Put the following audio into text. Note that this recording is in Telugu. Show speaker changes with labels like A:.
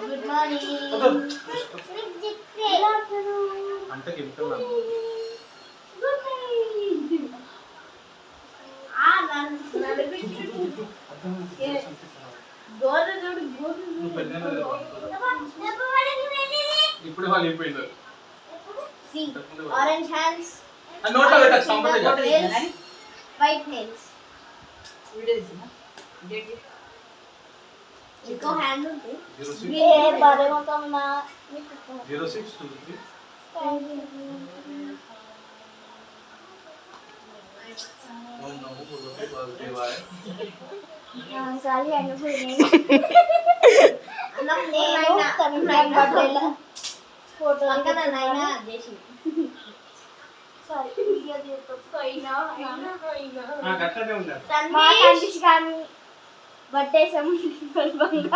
A: Good morning?
B: అంటే చెప్తున్నాను ఇప్పుడే వాళ్ళు అయిపోయింది
A: సి ఆరెంజ్ హ్యాండ్స్
B: నోట్లో పెట్టచ్చు కంపల్సరీ
A: వైట్ నెయిల్స్
C: వీడియో
A: ఇంకో హ్యాండ్ ఉంది
B: జీరో
A: ఏ
B: సిక్స్
A: బరే మొత్తం నా
B: జీరో సిక్స్ టూ త్రీ ఓం నమో భగవతే వాసుదేవాయ
A: ఖాళీ అయిపోయింది నేను ఫోటో పక్కన నైనా చేసి
B: గట్టనే ఉండాలి
A: మా తండ్రి కానీ